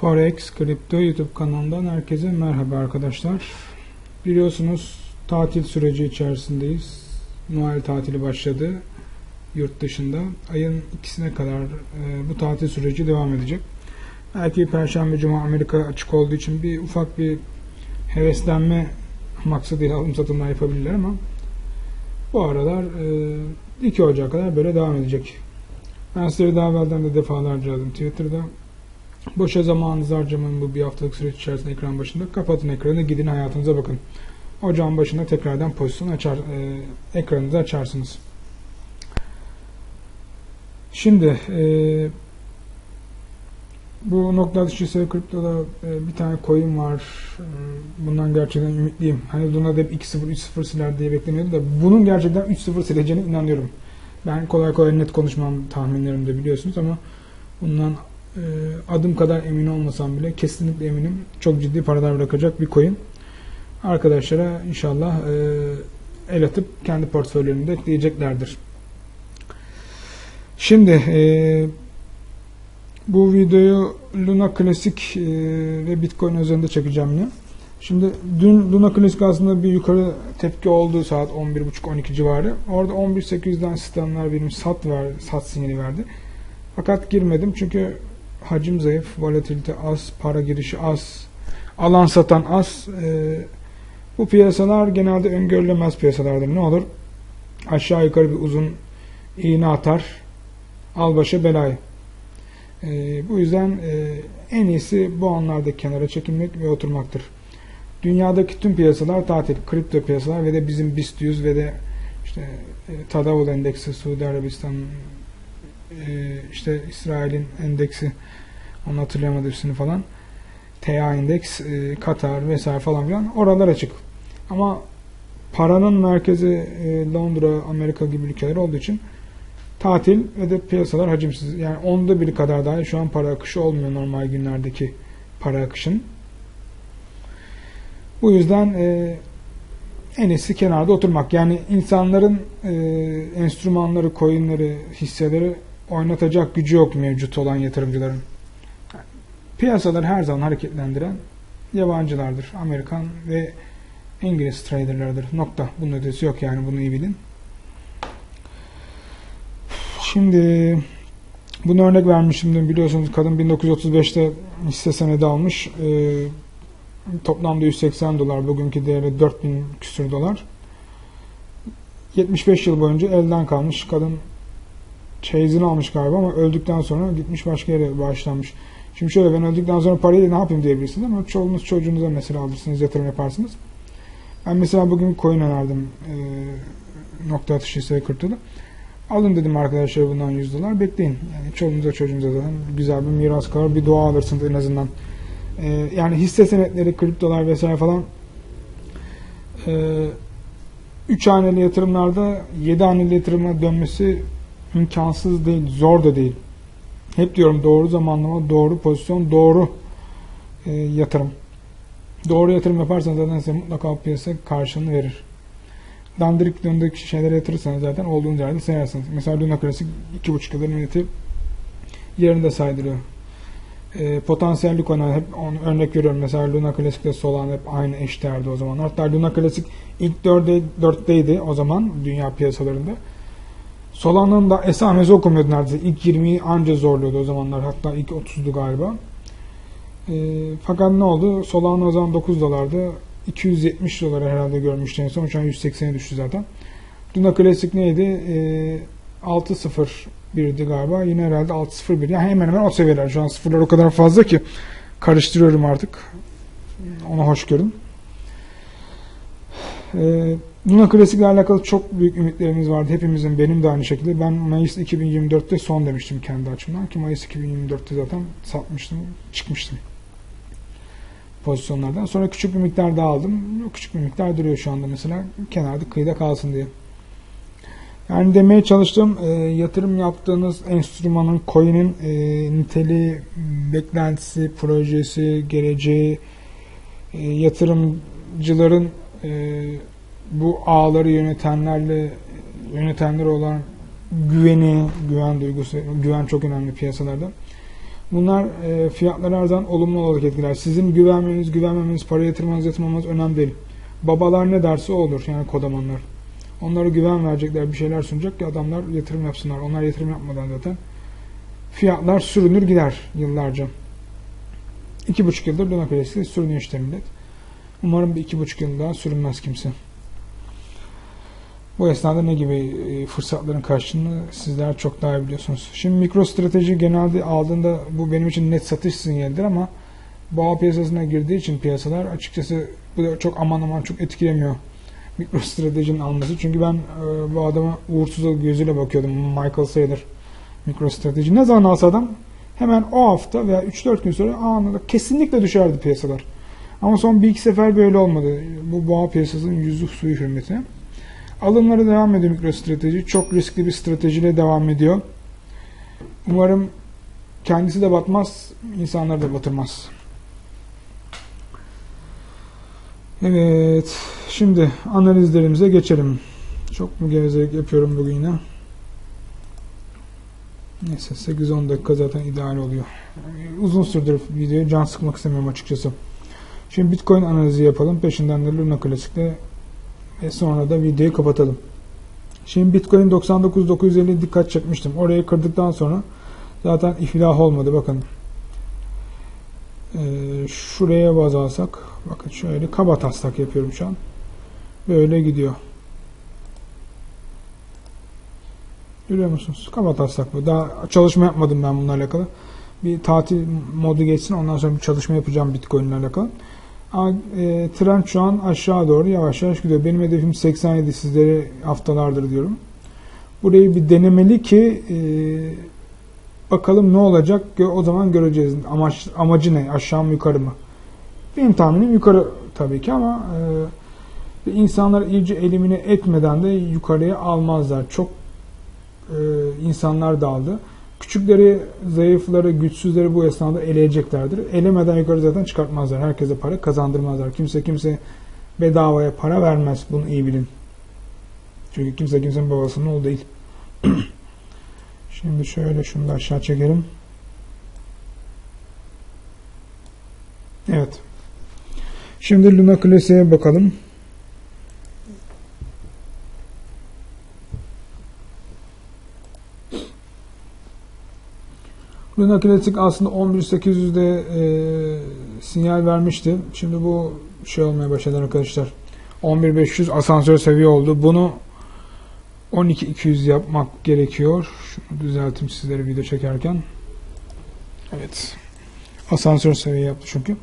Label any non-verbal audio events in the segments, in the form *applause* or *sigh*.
Forex Kripto YouTube kanalından herkese merhaba arkadaşlar. Biliyorsunuz tatil süreci içerisindeyiz. Noel tatili başladı yurt dışında. Ayın ikisine kadar e, bu tatil süreci devam edecek. Belki Perşembe Cuma Amerika açık olduğu için bir ufak bir heveslenme maksadıyla alım satımlar yapabilirler ama bu aralar e, 2 Ocak'a kadar böyle devam edecek. Ben sizlere daha evvelden de defalarca yazdım Twitter'da. Boşa zamanınızı harcamayın bu bir haftalık süreç içerisinde ekran başında. Kapatın ekranı, gidin hayatınıza bakın. Ocağın başında tekrardan pozisyon açar, e, ekranınızı açarsınız. Şimdi e, bu nokta atışı ise kriptoda e, bir tane coin var. E, bundan gerçekten ümitliyim. Hani Luna hep 2-0, 3-0 siler diye bekleniyordu da bunun gerçekten 3-0 sileceğine inanıyorum. Ben kolay kolay net konuşmam tahminlerimde biliyorsunuz ama bundan e, adım kadar emin olmasam bile kesinlikle eminim çok ciddi paralar bırakacak bir coin. Arkadaşlara inşallah e, el atıp kendi portföylerinde ekleyeceklerdir. Şimdi e, bu videoyu Luna Classic e, ve Bitcoin üzerinde çekeceğim yine. Şimdi dün Luna Classic aslında bir yukarı tepki oldu saat 11.30-12 civarı. Orada 11.800'den sistanlar benim sat ver, sat sinyali verdi. Fakat girmedim çünkü hacim zayıf, volatilite az, para girişi az, alan satan az. E, bu piyasalar genelde öngörülemez piyasalardır. Ne olur? Aşağı yukarı bir uzun iğne atar, al başa belayı. E, bu yüzden e, en iyisi bu anlarda kenara çekilmek ve oturmaktır. Dünyadaki tüm piyasalar tatil, kripto piyasalar ve de bizim BIST 100 ve de işte e, Tadavul endeksi, Suudi Arabistan, işte İsrail'in endeksi, onu hatırlayamadım ismini falan. TA endeks, e, Katar vesaire falan filan oralar açık. Ama paranın merkezi e, Londra, Amerika gibi ülkeler olduğu için tatil ve de piyasalar hacimsiz. Yani onda biri kadar dahi şu an para akışı olmuyor normal günlerdeki para akışın. Bu yüzden e, en iyisi kenarda oturmak. Yani insanların e, enstrümanları, coinleri, hisseleri oynatacak gücü yok mevcut olan yatırımcıların. Piyasaları her zaman hareketlendiren yabancılardır. Amerikan ve İngiliz traderlardır. Nokta. Bunun ötesi yok yani bunu iyi bilin. Şimdi bunu örnek vermişimdir. Biliyorsunuz kadın 1935'te hisse senedi almış. Ee, toplamda 180 dolar. Bugünkü değeri 4000 küsür dolar. 75 yıl boyunca elden kalmış. Kadın çeyizini almış galiba ama öldükten sonra gitmiş başka yere bağışlanmış. Şimdi şöyle ben öldükten sonra parayı ne yapayım diyebilirsiniz ama çoluğunuz çocuğunuza mesela alırsınız, yatırım yaparsınız. Ben mesela bugün coin önerdim e, nokta atışı hisse kırtılı. Alın dedim arkadaşlar bundan 100 dolar bekleyin. Yani çoluğunuza çocuğunuza zaten güzel bir miras kalır, bir dua alırsınız en azından. E, yani hisse senetleri, kriptolar vesaire falan e, 3 haneli yatırımlarda 7 haneli yatırıma dönmesi imkansız değil, zor da değil. Hep diyorum doğru zamanlama, doğru pozisyon, doğru e, yatırım. Doğru yatırım yaparsanız zaten size mutlaka piyasa karşılığını verir. Dandirik döndük şeylere yatırırsanız zaten olduğunuz yerde sayarsınız. Mesela Luna Classic 2.5 yıldır milleti yerinde saydırıyor. E, potansiyelli konu hep onu örnek veriyorum. Mesela Luna Classic'te Solana hep aynı eşdeğerdi o zaman. Hatta Luna Classic ilk 4'te, 4'teydi o zaman dünya piyasalarında. Solana'nın da esamesi okumuyordu neredeyse. İlk 20'yi anca zorluyordu o zamanlar. Hatta ilk 30'du galiba. E, fakat ne oldu? Solana o zaman 9 dolardı. 270 dolara herhalde görmüştü en son. Şu an 180'e düştü zaten. Luna Classic neydi? E, 6.0 birdi galiba. Yine herhalde 6.01. Yani hemen hemen o seviyeler. Şu an sıfırlar o kadar fazla ki karıştırıyorum artık. Ona hoş görün. E, Luna Classic ile alakalı çok büyük ümitlerimiz vardı. Hepimizin, benim de aynı şekilde. Ben Mayıs 2024'te son demiştim kendi açımdan ki Mayıs 2024'te zaten satmıştım, çıkmıştım pozisyonlardan. Sonra küçük bir miktar daha aldım. Küçük bir miktar duruyor şu anda mesela. Kenarda kıyıda kalsın diye. Yani demeye çalıştım e, yatırım yaptığınız enstrümanın, coin'in e, niteliği, beklentisi, projesi, geleceği, e, yatırımcıların e, bu ağları yönetenlerle yönetenler olan güveni, güven duygusu, güven çok önemli piyasalarda. Bunlar e, fiyatları her zaman olumlu olarak etkiler. Sizin güvenmeniz, güvenmemeniz, para yatırmanız, yatırmamanız önemli değil. Babalar ne derse olur yani kodamanlar. Onlara güven verecekler, bir şeyler sunacak ki adamlar yatırım yapsınlar. Onlar yatırım yapmadan zaten fiyatlar sürünür gider yıllarca. İki buçuk yıldır Classic'te sürünüyor işte millet. Umarım bir iki buçuk yıl daha sürünmez kimse. Bu esnada ne gibi e, fırsatların karşılığını sizler çok daha iyi biliyorsunuz. Şimdi mikro strateji genelde aldığında bu benim için net satış sinyalidir ama boğa piyasasına girdiği için piyasalar açıkçası bu da çok aman aman çok etkilemiyor *laughs* mikro stratejinin alması. Çünkü ben e, bu adama uğursuz gözüyle bakıyordum. Michael Saylor mikro strateji. Ne zaman alsa adam hemen o hafta veya 3-4 gün sonra anında kesinlikle düşerdi piyasalar. Ama son bir iki sefer böyle olmadı. Bu boğa piyasasının yüzü suyu hürmetine. Alımları devam ediyor mikro strateji. Çok riskli bir stratejiyle devam ediyor. Umarım kendisi de batmaz, insanları da batırmaz. Evet, şimdi analizlerimize geçelim. Çok mu gevezelik yapıyorum bugün yine? Neyse 8-10 dakika zaten ideal oluyor. Uzun sürdür videoyu can sıkmak istemiyorum açıkçası. Şimdi Bitcoin analizi yapalım. Peşinden de Luna Classic'te ve sonra da videoyu kapatalım. Şimdi Bitcoin 99.950 dikkat çekmiştim. Orayı kırdıktan sonra zaten iflah olmadı. Bakın. Ee, şuraya baz alsak. Bakın şöyle kaba taslak yapıyorum şu an. Böyle gidiyor. Görüyor musunuz? Kaba taslak bu. Daha çalışma yapmadım ben bununla alakalı. Bir tatil modu geçsin. Ondan sonra bir çalışma yapacağım Bitcoin ile alakalı. E, trend şu an aşağı doğru yavaş yavaş gidiyor. Benim hedefim 87 sizlere haftalardır diyorum. Burayı bir denemeli ki e, bakalım ne olacak o zaman göreceğiz. Amaç, amacı ne? Aşağı mı yukarı mı? Benim tahminim yukarı tabii ki ama e, insanlar iyice elimine etmeden de yukarıya almazlar. Çok e, insanlar daldı. Küçükleri, zayıfları, güçsüzleri bu esnada eleyeceklerdir. Elemeden yukarı zaten çıkartmazlar. Herkese para kazandırmazlar. Kimse kimse bedavaya para vermez. Bunu iyi bilin. Çünkü kimse kimsenin babasının oğlu değil. *clears throat* Şimdi şöyle şunu da aşağı çekelim. Evet. Şimdi Luna Classic'e bakalım. Luna Classic aslında 11.800'de e, sinyal vermişti. Şimdi bu şey olmaya başladı arkadaşlar. 11.500 asansör seviye oldu. Bunu 12.200 yapmak gerekiyor. Şunu düzelteyim sizlere video çekerken. Evet. Asansör seviye yaptı çünkü.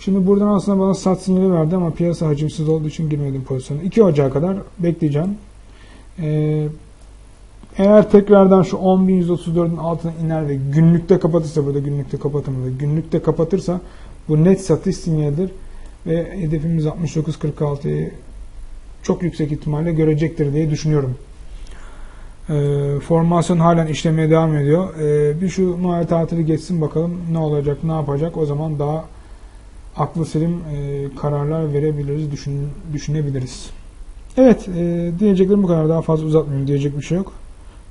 Şimdi buradan aslında bana sat sinyali verdi ama piyasa hacimsiz olduğu için girmedim pozisyona. 2 Ocağı kadar bekleyeceğim. Ee, eğer tekrardan şu 10.134'ün altına iner ve günlükte kapatırsa burada günlükte kapatamadı. Günlükte kapatırsa bu net satış sinyalidir ve hedefimiz 69.46'yı çok yüksek ihtimalle görecektir diye düşünüyorum. E, formasyon halen işlemeye devam ediyor. E, bir şu Noel tatili geçsin bakalım ne olacak, ne yapacak. O zaman daha aklı selim e, kararlar verebiliriz, düşün, düşünebiliriz. Evet, e, diyeceklerim bu kadar. Daha fazla uzatmayayım. Diyecek bir şey yok.